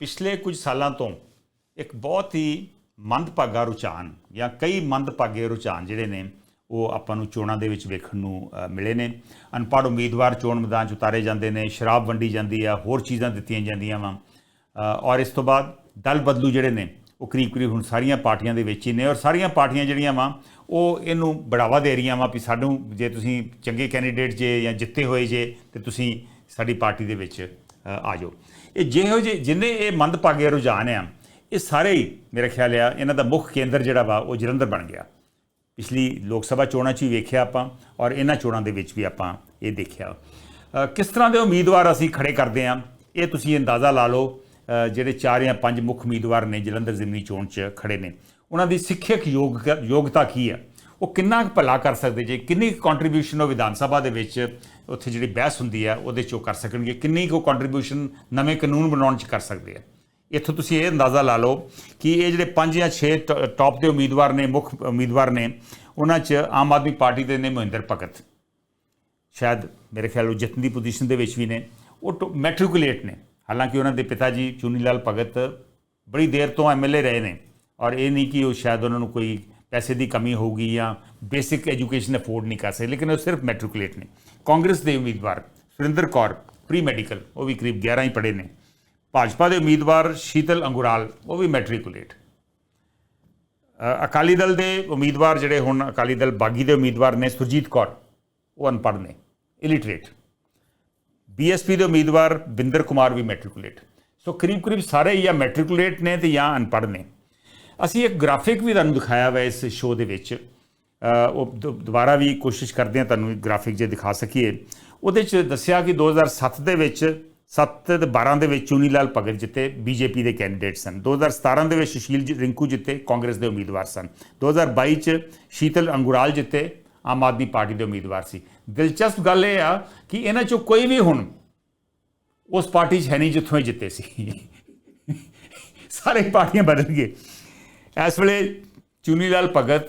ਪਿਛਲੇ ਕੁਝ ਸਾਲਾਂ ਤੋਂ ਇੱਕ ਬਹੁਤ ਹੀ ਮੰਦਭਾਗਾ ਰੁਝਾਨ ਜਾਂ ਕਈ ਮੰਦਭਾਗੇ ਰੁਝਾਨ ਜਿਹੜੇ ਨੇ, ਉਹ ਆਪਾਂ ਨੂੰ ਚੋਣਾਂ ਦੇ ਵਿੱਚ ਵੇਖਣ ਨੂੰ ਮਿਲੇ ਨੇ। ਅਨਪੜ੍ਹ ਉਮੀਦਵਾਰ ਚੋਣ ਮੈਦਾਨ 'ਚ ਉਤਾਰੇ ਜਾਂਦੇ ਨੇ, ਸ਼ਰਾਬ ਵੰਡੀ ਜਾਂਦੀ ਆ, ਹੋਰ ਚੀਜ਼ਾਂ ਦਿੱਤੀਆਂ ਜਾਂਦੀਆਂ ਵਾ। ਔਰ ਇਸ ਤੋਂ ਬਾਅਦ ਦਲ ਬਦਲੂ ਜਿਹੜੇ ਨੇ, ਉਹ ਕਰੀਬ ਕਰੀਬ ਹੁਣ ਸਾਰੀਆਂ ਪਾਰਟੀਆਂ ਦੇ ਵਿੱਚ ਹੀ ਨੇ। ਔਰ ਸਾਰੀਆਂ ਪਾਰਟੀਆਂ ਜਿਹੜੀਆਂ ਵਾ, ਉਹ ਇਹਨੂੰ ਬੜਾਵਾ ਦੇ ਰਹੀਆਂ ਵਾ ਵੀ ਸਾਨੂੰ, ਜੇ ਤੁਸੀਂ ਚੰਗੇ ਕੈਂਡੀਡੇਟ ਜੇ ਜਾਂ ਜਿੱਤੇ ਹੋਏ ਜੇ, ਤੇ ਤੁਸੀਂ ਸਾਡੀ ਪਾਰਟੀ ਦੇ ਵਿੱਚ ਅ, ਆ ਜਾਓ ਇਹ ਜਿਹੋ ਜਿਹੇ ਜਿੰਨੇ ਇਹ ਮੰਦਭਾਗੇ ਰੁਝਾਨ ਆ ਇਹ ਸਾਰੇ ਹੀ ਮੇਰੇ ਖਿਆਲ ਆ ਇਹਨਾਂ ਦਾ ਮੁੱਖ ਕੇਂਦਰ ਜਿਹੜਾ ਵਾ ਉਹ ਜਲੰਧਰ ਬਣ ਗਿਆ। ਪਿਛਲੀ ਲੋਕ ਸਭਾ ਚੋਣਾਂ 'ਚ ਵੀ ਵੇਖਿਆ ਆਪਾਂ ਔਰ ਇਹਨਾਂ ਚੋਣਾਂ ਦੇ ਵਿੱਚ ਵੀ ਆਪਾਂ ਇਹ ਦੇਖਿਆ। ਕਿਸ ਤਰ੍ਹਾਂ ਦੇ ਉਮੀਦਵਾਰ ਅਸੀਂ ਖੜੇ ਕਰਦੇ ਹਾਂ ਇਹ ਤੁਸੀਂ ਅੰਦਾਜ਼ਾ ਲਾ ਲਓ ਜਿਹੜੇ ਚਾਰ ਜਾਂ ਪੰਜ ਮੁੱਖ ਉਮੀਦਵਾਰ ਨੇ ਜਲੰਧਰ ਜ਼ਿਮਨੀ ਚੋਣ 'ਚ ਖੜੇ ਨੇ। ਉਹਨਾਂ ਦੀ ਸਿੱਖਿਅਕ ਯੋਗ ਯੋਗਤਾ ਕੀ ਆ? ਉਹ ਕਿੰਨਾ ਕੁ ਭਲਾ ਕਰ ਸਕਦੇ ਜੇ? ਕਿੰਨੀ ਕੰਟਰੀਬਿਊਸ਼ਨ ਉਹ ਵਿਧਾਨ ਸਭਾ ਦੇ ਵਿੱਚ ਉੱਥੇ ਜਿਹੜੀ ਬਹਿਸ ਹੁੰਦੀ ਹੈ, ਉਹਦੇ 'ਚੋਂ ਕਰ ਸਕਣਗੇ? ਕਿੰਨੀ ਕੁ ਕੰਟਰੀਬਿਊਸ਼ਨ ਨਵੇਂ ਕਾਨੂੰਨ ਬਣਾਉਣ 'ਚ ਕਰ ਸਕਦੇ ਆ ਇੱਥੋਂ ਤੁਸੀਂ ਇਹ ਅੰਦਾਜ਼ਾ ਲਾ ਲਓ ਕਿ ਇਹ ਜਿਹੜੇ 5 ਜਾਂ 6 ਟੌਪ ਦੇ ਉਮੀਦਵਾਰ ਨੇ, ਮੁੱਖ ਉਮੀਦਵਾਰ ਨੇ, ਉਹਨਾਂ 'ਚ ਆਮ ਆਦਮੀ ਪਾਰਟੀ ਦੇ ਨੇ ਮਹਿੰਦਰ ਭਗਤ। ਸ਼ਾਇਦ ਮੇਰੇ ਖਿਆਲ ਉਹ ਜਿੱਤਣ ਦੀ ਪੋਜੀਸ਼ਨ ਦੇ ਵਿੱਚ ਵੀ ਨੇ। ਉਹ ਮੈਟ੍ਰਿਕੂਲੇਟ ਨੇ। ਹਾਲਾਂਕਿ ਉਹਨਾਂ ਦੇ ਪਿਤਾ ਜੀ ਚੂਨੀ ਲਾਲ ਭਗਤ ਬੜੀ ਦੇਰ ਤੋਂ ਐਮਐਲਏ ਰਹੇ ਨੇ। ਔਰ ਇਹ ਨਹੀਂ ਕਿ ਉਹ ਸ਼ਾਇਦ ਉਹਨਾਂ ਨੂੰ ਕੋਈ ਪੈਸੇ ਦੀ ਕਮੀ ਹੋਊਗੀ ਜਾਂ ਬੇਸਿਕ ਐਜੂਕੇਸ਼ਨ ਅਫੋਰਡ ਨਹੀਂ ਕਰ ਸਕਦੇ, ਲੇਕਿਨ ਉਹ ਸਿਰਫ ਮੈਟ੍ਰਿਕੂਲੇਟ ਨੇ। ਕਾਂਗਰਸ ਦੇ ਉਮੀਦਵਾਰ ਸੁਰਿੰਦਰ ਕੌਰ ਪ੍ਰੀ ਮੈਡੀਕਲ ਉਹ ਵੀ ਕਰੀਬ 11 ਹੀ ਪੜ੍ਹੇ ਨੇ। ਭਾਜਪਾ ਦੇ ਉਮੀਦਵਾਰ ਸ਼ੀਤਲ ਅੰਗੁਰਾਲ, ਉਹ ਵੀ ਮੈਟ੍ਰਿਕੂਲੇਟ ਅਕਾਲੀ ਦਲ ਦੇ ਉਮੀਦਵਾਰ ਜਿਹੜੇ ਹੁਣ ਅਕਾਲੀ ਦਲ ਬਾਗੀ ਦੇ ਉਮੀਦਵਾਰ ਨੇ, ਸੁਰਜੀਤ ਕੌਰ, ਉਹ ਅਨਪੜ੍ਹ ਨੇ ਇਲਿਟਰੇਟ ਬੀਐਸਪੀ ਦੇ ਉਮੀਦਵਾਰ ਬਿੰਦਰ ਕੁਮਾਰ ਵੀ ਮੈਟ੍ਰਿਕੂਲੇਟ ਸੋ ਕਰੀਬ ਕਰੀਬ ਸਾਰੇ ਜਾਂ ਮੈਟ੍ਰਿਕੂਲੇਟ ਨੇ ਤੇ ਜਾਂ ਅਨਪੜ੍ਹ ਨੇ। ਅਸੀਂ ਇੱਕ ਗ੍ਰਾਫਿਕ ਵੀ ਤੁਹਾਨੂੰ ਦਿਖਾਇਆ ਵਾ ਇਸ ਸ਼ੋਅ ਦੇ ਵਿੱਚ। ਉਹ ਦੁ- ਦੁਬਾਰਾ ਵੀ ਕੋਸ਼ਿਸ਼ ਕਰਦੇ ਹਾਂ ਤੁਹਾਨੂੰ ਗ੍ਰਾਫਿਕ ਜੇ ਦਿਖਾ ਸਕੀਏ। ਉਹਦੇ 'ਚ ਦੱਸਿਆ ਕਿ 2007 ਦੇ ਵਿੱਚ 7 ਤੇ 12 ਦੇ ਵਿੱਚ ਚੂਨੀ ਲਾਲ ਭਗਤ ਜਿੱਤੇ ਬੀਜੇਪੀ ਦੇ ਕੈਂਡੀਡੇਟ ਸਨ। 2017 ਦੇ ਵਿੱਚ ਸੁਸ਼ੀਲ ਰਿੰਕੂ ਜਿੱਤੇ ਕਾਂਗਰਸ ਦੇ ਉਮੀਦਵਾਰ ਸਨ। 2022 ਚ ਸ਼ੀਤਲ ਅੰਗੁਰਾਲ ਜਿੱਤੇ ਆਮ ਆਦਮੀ ਪਾਰਟੀ ਦੇ ਉਮੀਦਵਾਰ ਸੀ। ਦਿਲਚਸਪ ਗੱਲ ਇਹ ਆ ਕਿ ਇਹਨਾਂ ਚੋਂ ਕੋਈ ਵੀ ਹੁਣ ਉਸ ਪਾਰਟੀ 'ਚ ਹੈ ਨਹੀਂ ਜਿੱਥੋਂ ਇਹ ਜਿੱਤੇ ਸੀ। ਸਾਰੇ ਪਾਰਟੀਆਂ ਬਦਲ ਗਏ। ਇਸ ਵੇਲੇ ਚੁਨੀ ਲਾਲ ਭਗਤ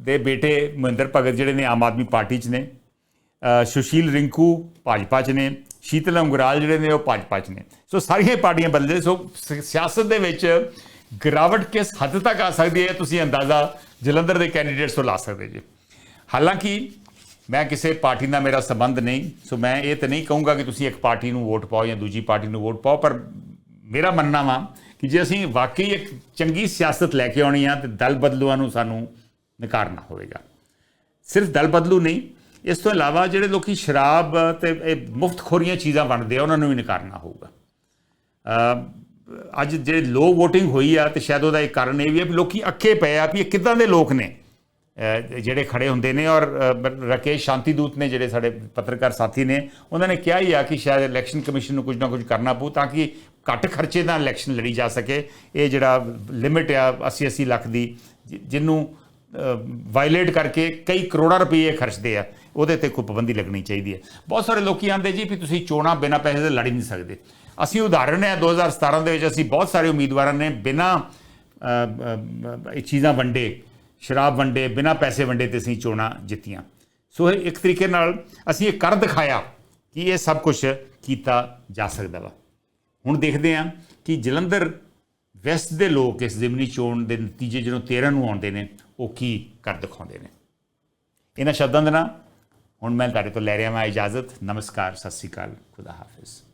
ਦੇ ਬੇਟੇ ਮਹਿੰਦਰ ਭਗਤ ਜਿਹੜੇ ਨੇ ਆਮ ਆਦਮੀ ਪਾਰਟੀ 'ਚ ਨੇ ਸੁਸ਼ੀਲ ਰਿੰਕੂ ਭਾਜਪਾ 'ਚ ਨੇ, ਸ਼ੀਤਲ ਅੰਗਰਾਲ ਜਿਹੜੇ ਨੇ ਉਹ ਭਾਜਪਾ 'ਚ ਨੇ। ਸੋ ਸਾਰੀਆਂ ਪਾਰਟੀਆਂ ਬਦਲ ਗਏ ਸੋ ਸ- ਸਿਆਸਤ ਦੇ ਵਿੱਚ ਗਿਰਾਵਟ ਕਿਸ ਹੱਦ ਤੱਕ ਆ ਸਕਦੀ ਹੈ, ਤੁਸੀਂ ਅੰਦਾਜ਼ਾ ਜਲੰਧਰ ਦੇ ਕੈਂਡੀਡੇਟਸ ਤੋਂ ਲਾ ਸਕਦੇ ਜੀ। ਹਾਲਾਂਕਿ ਮੈਂ ਕਿਸੇ ਪਾਰਟੀ ਨਾਲ ਮੇਰਾ ਸੰਬੰਧ ਨਹੀਂ, ਸੋ ਮੈਂ ਇਹ ਤਾਂ ਨਹੀਂ ਕਹੂੰਗਾ ਕਿ ਤੁਸੀਂ ਇੱਕ ਪਾਰਟੀ ਨੂੰ ਵੋਟ ਪਾਓ ਜਾਂ ਦੂਜੀ ਪਾਰਟੀ ਨੂੰ ਵੋਟ ਪਾਓ, ਪਰ ਮੇਰਾ ਮੰਨਣਾ ਵਾ ਕਿ ਜੇ ਅਸੀਂ ਵਾਕਈ ਇੱਕ ਚੰਗੀ ਸਿਆਸਤ ਲੈ ਕੇ ਆਉਣੀ ਆ, ਤੇ ਦਲ ਬਦਲੂਆਂ ਨੂੰ ਸਾਨੂੰ ਨਕਾਰਨਾ ਹੋਵੇਗਾ। ਸਿਰਫ ਦਲ ਬਦਲੂ ਨਹੀਂ, ਇਸ ਤੋਂ ਇਲਾਵਾ ਜਿਹੜੇ ਲੋਕੀ ਸ਼ਰਾਬ ਤੇ ਇਹ ਮੁਫਤਖੋਰੀਆਂ ਚੀਜ਼ਾਂ ਵੰਡਦੇ ਆ, ਉਹਨਾਂ ਨੂੰ ਵੀ ਨਕਾਰਨਾ ਹੋਊਗਾ। ਅੱਜ ਜੇ ਲੋ VOTING ਹੋਈ ਆ, ਤੇ ਸ਼ਾਇਦ ਉਹਦਾ ਇੱਕ ਕਾਰਨ ਇਹ ਵੀ ਹੈ ਵੀ ਲੋਕੀ ਅੱਕੇ ਪਏ ਆ ਵੀ ਇਹ ਕਿੱਦਾਂ ਦੇ ਲੋਕ ਨੇ? ਜਿਹੜੇ ਖੜੇ ਹੁੰਦੇ ਨੇ ਔਰ ਅਹ, ਰਾਕੇਸ਼ ਸ਼ਾਂਤੀਦੂਤ ਨੇ ਜਿਹੜੇ ਸਾਡੇ ਪੱਤਰਕਾਰ ਸਾਥੀ ਨੇ ਉਹਨਾਂ ਨੇ ਕਿਹਾ ਹੀ ਆ ਕਿ ਸ਼ਾਇਦ ਇਲੈਕਸ਼ਨ ਕਮਿਸ਼ਨ ਨੂੰ ਕੁਝ ਨਾ ਕੁਝ ਕਰਨਾ ਪਊ ਤਾਂ ਕਿ ਘੱਟ ਖਰਚੇ ਨਾਲ ਇਲੈਕਸ਼ਨ ਲੜੀ ਜਾ ਸਕੇ। ਇਹ ਜਿਹੜਾ ਲਿਮਿਟ ਆ 80 80 ਲੱਖ ਦੀ ਜਿ- ਜਿਹਨੂੰ ਵਾਇਲੇਟ ਕਰਕੇ ਕਈ ਕਰੋੜਾਂ ਰੁਪਏ ਖਰਚਦੇ ਆ ਉਹਦੇ ਤੇ ਕੋਈ ਪਾਬੰਦੀ ਲੱਗਣੀ ਚਾਹੀਦੀ ਹੈ। ਬਹੁਤ ਸਾਰੇ ਲੋਕੀ ਆਂਦੇ ਜੀ ਵੀ ਤੁਸੀਂ ਚੋਣਾਂ ਬਿਨਾਂ ਪੈਸੇ ਦੇ ਲੜ ਨਹੀਂ ਸਕਦੇ। ਅਸੀਂ ਉਦਾਹਰਣ ਹੈ 2017 ਦੇ ਵਿੱਚ ਅਸੀਂ ਬਹੁਤ ਸਾਰੇ ਉਮੀਦਵਾਰਾਂ ਨੇ ਬਿਨਾਂ ਇਹ ਚੀਜ਼ਾਂ ਵੰਡੇ। ਸ਼ਰਾਬ ਵੰਡੇ, ਬਿਨਾਂ ਪੈਸੇ ਵੰਡੇ ਤੇ ਅਸੀਂ ਚੋਣਾਂ ਜਿੱਤੀਆਂ। ਸੋ ਇਹ ਇੱਕ ਤਰੀਕੇ ਨਾਲ ਅਸੀਂ ਇਹ ਕਰ ਦਿਖਾਇਆ ਕਿ ਇਹ ਸਭ ਕੁਝ ਕੀਤਾ ਜਾ ਸਕਦਾ ਵਾ। ਹੁਣ ਦੇਖਦੇ ਹਾਂ ਕਿ ਜਲੰਧਰ ਵੈਸਟ ਦੇ ਲੋਕ ਇਸ ਜ਼ਿਮਨੀ ਚੋਣ ਦੇ ਨਤੀਜੇ ਜਦੋਂ 13 ਨੂੰ ਆਉਂਦੇ ਨੇ, ਉਹ ਕੀ ਕਰ ਦਿਖਾਉਂਦੇ ਨੇ? ਇਹਨਾਂ ਸ਼ਬਦਾਂ ਦੇ ਨਾਲ ਹੁਣ ਮੈਂ ਤੁਹਾਡੇ ਤੋਂ ਲੈ ਰਿਹਾ ਹਾਂ ਇਜਾਜ਼ਤ। ਨਮਸਕਾਰ, ਸਤਿ ਸ੍ਰੀ ਅਕਾਲ। ਖੁਦਾ ਹਾਫਿਜ਼।